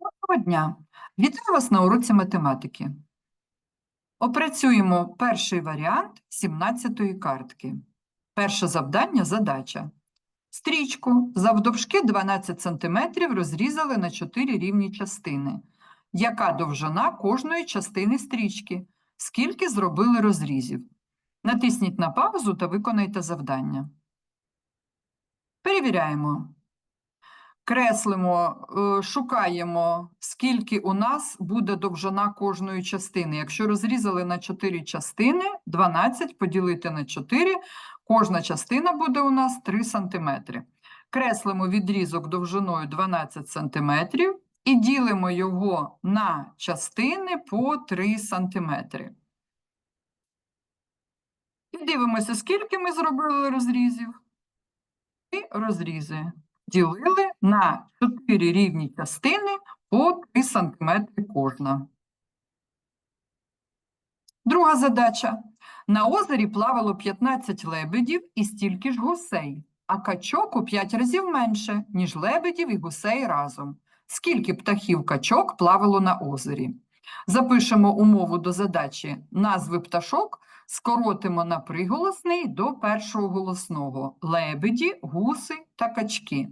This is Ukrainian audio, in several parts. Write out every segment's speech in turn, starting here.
Доброго дня! Вітаю вас на уроці математики. Опрацюємо перший варіант 17-ї картки. Перше завдання – задача. Стрічку завдовжки 12 см розрізали на 4 рівні частини. Яка довжина кожної частини стрічки? Скільки зробили розрізів? Натисніть на паузу та виконайте завдання. Перевіряємо. Креслимо, е, шукаємо, скільки у нас буде довжина кожної частини. Якщо розрізали на 4 частини, 12 поділити на 4, кожна частина буде у нас 3 см. Креслимо відрізок довжиною 12 см і ділимо його на частини по 3 см. І дивимося, скільки ми зробили розрізів. І розрізи ділили на 4 рівні частини по 3 см кожна. Друга задача. На озері плавало 15 лебедів і стільки ж гусей, а качок у 5 разів менше, ніж лебедів і гусей разом. Скільки птахів качок плавало на озері? Запишемо умову до задачі назви пташок, скоротимо на приголосний до першого голосного – лебеді, гуси та качки.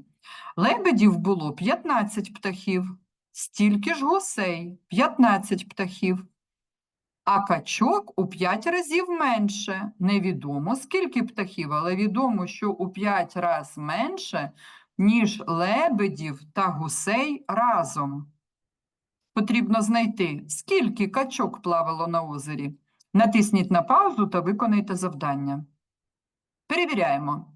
Лебедів було 15 птахів, стільки ж гусей – 15 птахів, а качок у 5 разів менше. Невідомо скільки птахів, але відомо, що у 5 разів менше, ніж лебедів та гусей разом. Потрібно знайти, скільки качок плавало на озері. Натисніть на паузу та виконайте завдання. Перевіряємо.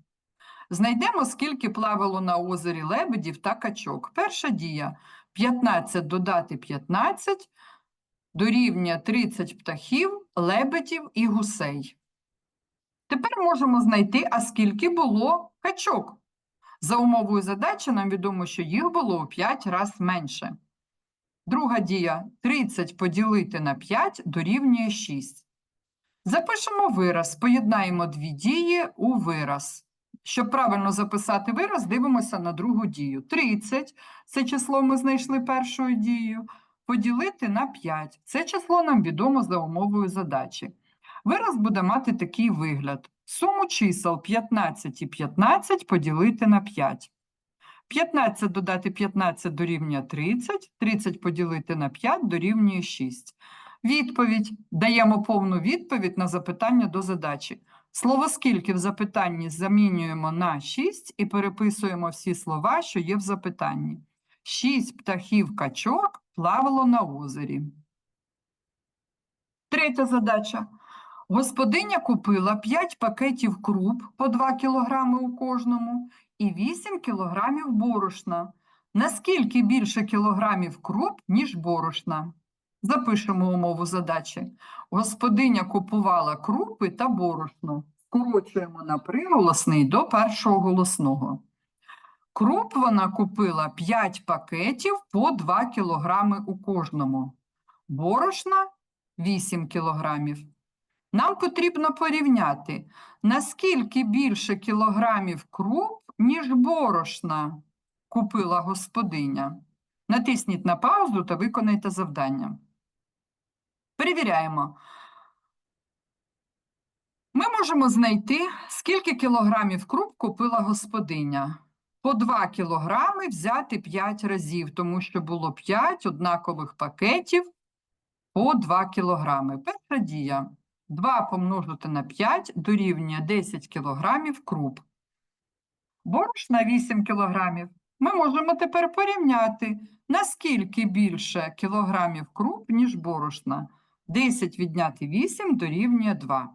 Знайдемо, скільки плавало на озері лебедів та качок. Перша дія. 15 додати 15 дорівнює 30 птахів, лебедів і гусей. Тепер можемо знайти, а скільки було качок. За умовою задачі нам відомо, що їх було у 5 разів менше. Друга дія 30 поділити на 5 дорівнює 6. Запишемо вираз, поєднаємо дві дії у вираз. Щоб правильно записати вираз, дивимося на другу дію. 30 – це число ми знайшли першою дією. Поділити на 5 – це число нам відомо за умовою задачі. Вираз буде мати такий вигляд. Суму чисел 15 і 15 поділити на 5. 15 додати 15 дорівнює 30, 30 поділити на 5 дорівнює 6. Відповідь. Даємо повну відповідь на запитання до задачі. Слово «скільки» в запитанні замінюємо на 6 і переписуємо всі слова, що є в запитанні. 6 птахів качок плавало на озері. Третя задача. Господиня купила 5 пакетів круп по 2 кг у кожному і 8 кг борошна. Наскільки більше кілограмів круп, ніж борошна? Запишемо умову задачі. Господиня купувала крупи та борошно. Скорочуємо на приголосний до першого голосного. Круп вона купила 5 пакетів по 2 кілограми у кожному. Борошна 8 кілограмів. Нам потрібно порівняти, наскільки більше кілограмів круп, ніж борошна купила господиня. Натисніть на паузу та виконайте завдання. Перевіряємо. Ми можемо знайти, скільки кілограмів круп купила господиня. По 2 кілограми взяти 5 разів, тому що було 5 однакових пакетів по 2 кілограми. Перша дія. 2 помножити на 5 дорівнює 10 кілограмів круп. Борошна 8 кілограмів. Ми можемо тепер порівняти, наскільки більше кілограмів круп, ніж борошна. 10 відняти 8 дорівнює 2.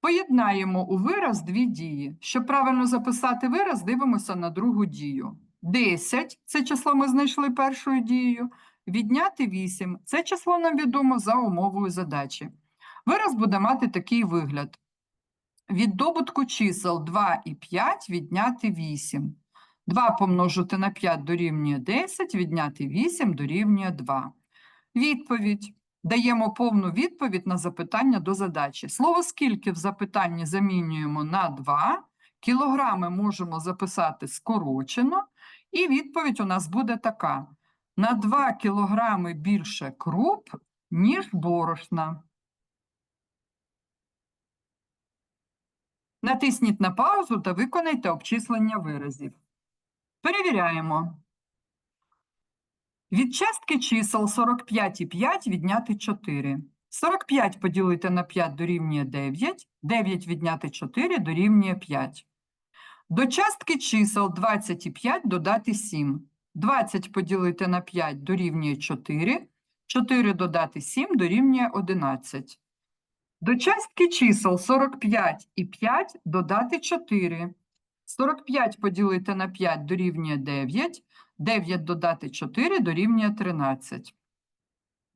Поєднаємо у вираз дві дії. Щоб правильно записати вираз, дивимося на другу дію. 10 – це число ми знайшли першою дією. Відняти 8 – це число нам відомо за умовою задачі. Вираз буде мати такий вигляд. Від добутку чисел 2 і 5 відняти 8. 2 помножити на 5 дорівнює 10, відняти 8 дорівнює 2. Відповідь. Даємо повну відповідь на запитання до задачі. Слово «скільки» в запитанні замінюємо на 2, кілограми можемо записати скорочено, і відповідь у нас буде така. на 2 кілограми більше круп, ніж борошна. Натисніть на паузу та виконайте обчислення виразів. Перевіряємо. Від частки чисел 45 і 5 відняти 4. 45 поділити на 5 дорівнює 9, 9 відняти 4 дорівнює 5. До частки чисел 25 додати 7. 20 поділити на 5 дорівнює 4, 4 додати 7 дорівнює 11. До частки чисел 45 і 5 додати 4. 45 поділити на 5 дорівнює 9, 9 додати 4 дорівнює 13.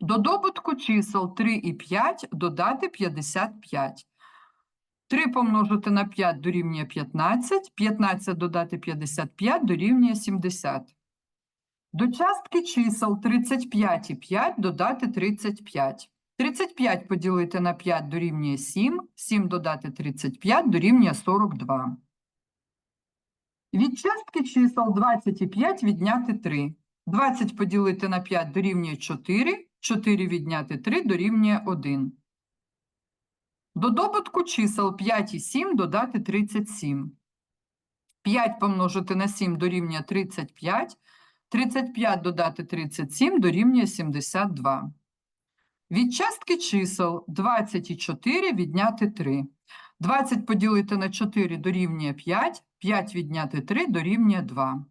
До добутку чисел 3 і 5 додати 55. 3 помножити на 5 дорівнює 15, 15 додати 55 дорівнює 70. До частки чисел 35 і 5 додати 35. 35 поділити на 5 дорівнює 7, 7 додати 35 дорівнює 42. Від частки чисел 25 відняти 3. 20 поділити на 5 дорівнює 4, 4 відняти 3 дорівнює 1. До добутку чисел 5 і 7 додати 37. 5 помножити на 7 дорівнює 35, 35 додати 37 дорівнює 72. Від частки чисел 24 відняти 3. 20 поділити на 4 дорівнює 5, 5 відняти 3 дорівнює 2.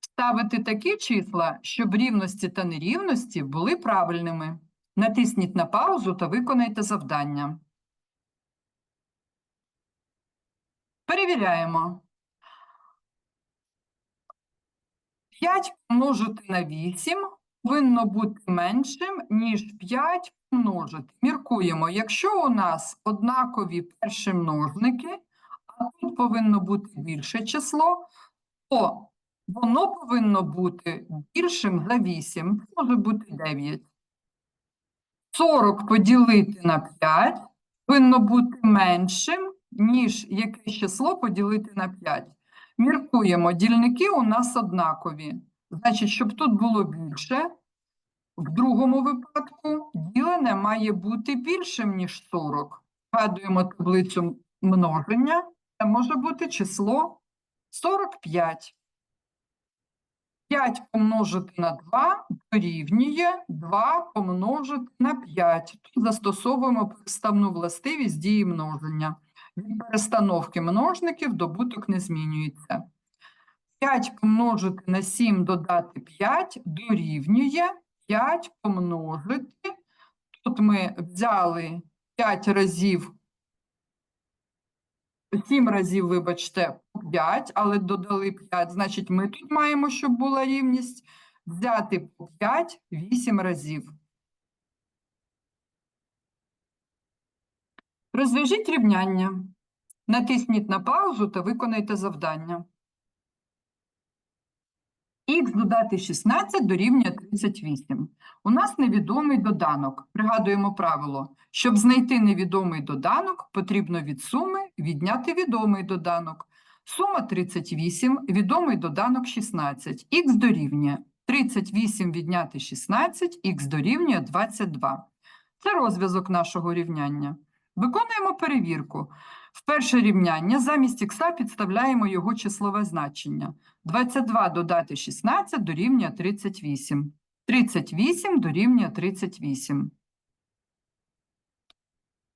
Ставити такі числа, щоб рівності та нерівності були правильними. Натисніть на паузу та виконайте завдання. Перевіряємо. 5 помножити на 8 повинно бути меншим, ніж 5 помножити. Міркуємо, якщо у нас однакові перші множники, а тут повинно бути більше число, то воно повинно бути більшим за 8, може бути 9. 40 поділити на 5 повинно бути меншим, ніж якесь число поділити на 5. Міркуємо, дільники у нас однакові. Значить, щоб тут було більше, в другому випадку ділене має бути більшим, ніж 40. Згадуємо таблицю множення, це може бути число 45. 5 помножити на 2 дорівнює 2 помножити на 5. Тут застосовуємо переставну властивість дії множення. Від перестановки множників добуток не змінюється. 5 помножити на 7 додати 5 дорівнює 5 помножити. Тут ми взяли 5 разів, 7 разів, вибачте, 5, але додали 5. Значить, ми тут маємо, щоб була рівність, взяти по 5 8 разів. Розв'яжіть рівняння. Натисніть на паузу та виконайте завдання. Х додати 16 дорівнює 38. У нас невідомий доданок. Пригадуємо правило. Щоб знайти невідомий доданок, потрібно від суми відняти відомий доданок. Сума 38, відомий доданок 16. Х дорівнює 38 відняти 16, х дорівнює 22. Це розв'язок нашого рівняння. Виконуємо перевірку. В перше рівняння замість х підставляємо його числове значення. 22 додати 16 дорівнює 38. 38 дорівнює 38.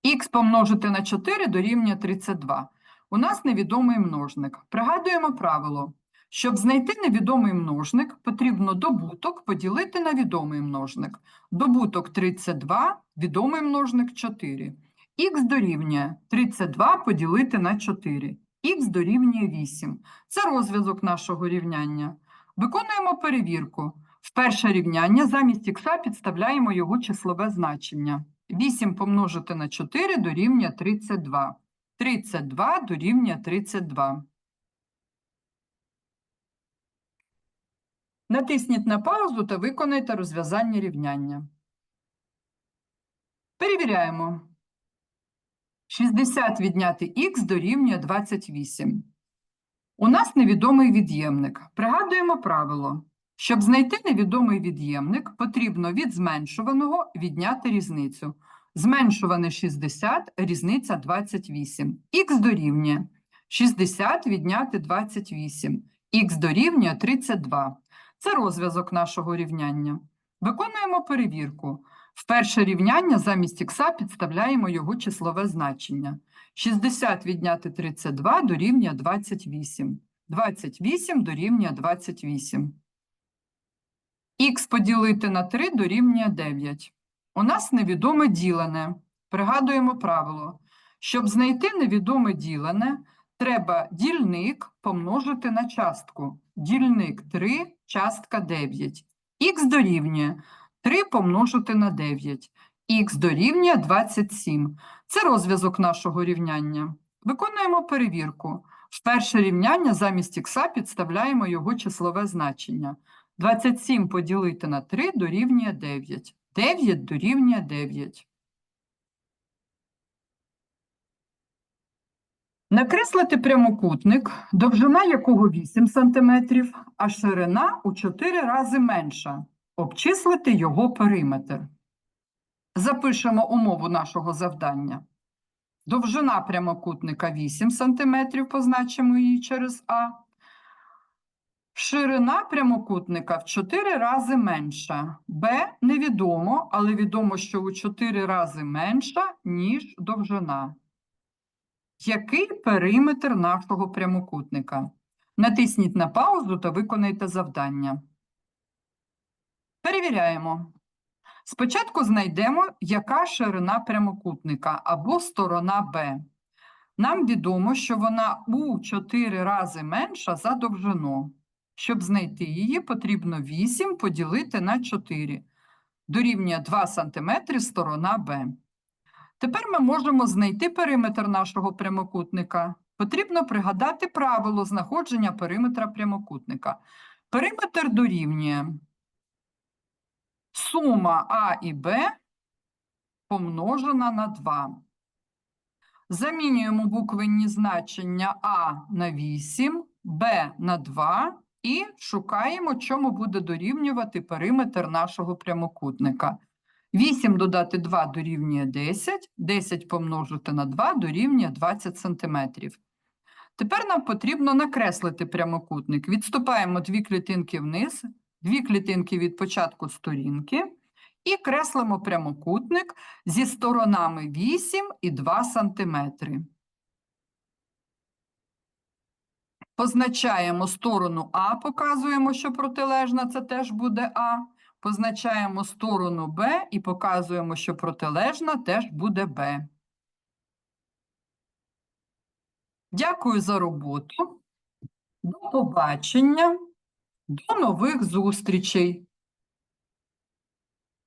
Х помножити на 4 дорівнює 32. У нас невідомий множник. Пригадуємо правило. Щоб знайти невідомий множник, потрібно добуток поділити на відомий множник. Добуток 32, відомий множник 4. Х дорівнює 32 поділити на 4. Х дорівнює 8. Це розв'язок нашого рівняння. Виконуємо перевірку. В перше рівняння замість х підставляємо його числове значення. 8 помножити на 4 дорівнює 32. 32 дорівнює 32. Натисніть на паузу та виконайте розв'язання рівняння. Перевіряємо. 60 відняти х дорівнює 28. У нас невідомий від'ємник. Пригадуємо правило. Щоб знайти невідомий від'ємник, потрібно від зменшуваного відняти різницю. Зменшуване 60, різниця 28. Х дорівнює 60 відняти 28. Х дорівнює 32. Це розв'язок нашого рівняння. Виконуємо перевірку. В перше рівняння замість х підставляємо його числове значення. 60 відняти 32 дорівнює 28. 28 дорівнює 28. Х поділити на 3 дорівнює 9. У нас невідоме ділене. Пригадуємо правило. Щоб знайти невідоме ділене, треба дільник помножити на частку. Дільник 3, частка 9. Х дорівнює 3 помножити на 9. Х дорівнює 27. Це розв'язок нашого рівняння. Виконуємо перевірку. В перше рівняння замість х підставляємо його числове значення. 27 поділити на 3 дорівнює 9. 9 дорівнює 9. Накреслити прямокутник, довжина якого 8 см, а ширина у 4 рази менша. Обчислити його периметр. Запишемо умову нашого завдання. Довжина прямокутника 8 см, позначимо її через А. Ширина прямокутника в 4 рази менша. Б невідомо, але відомо, що у 4 рази менша, ніж довжина. Який периметр нашого прямокутника? Натисніть на паузу та виконайте завдання. Перевіряємо. Спочатку знайдемо, яка ширина прямокутника або сторона Б. Нам відомо, що вона у 4 рази менша за довжину. Щоб знайти її, потрібно 8 поділити на 4. Дорівнює 2 см сторона Б. Тепер ми можемо знайти периметр нашого прямокутника. Потрібно пригадати правило знаходження периметра прямокутника. Периметр дорівнює сума А і Б помножена на 2. Замінюємо буквенні значення А на 8, Б на 2 і шукаємо, чому буде дорівнювати периметр нашого прямокутника. 8 додати 2 дорівнює 10, 10 помножити на 2 дорівнює 20 см. Тепер нам потрібно накреслити прямокутник. Відступаємо дві клітинки вниз, дві клітинки від початку сторінки і креслимо прямокутник зі сторонами 8 і 2 см. Позначаємо сторону А, показуємо, що протилежна це теж буде А. Позначаємо сторону Б і показуємо, що протилежна теж буде Б. Дякую за роботу. До побачення. До нових зустрічей.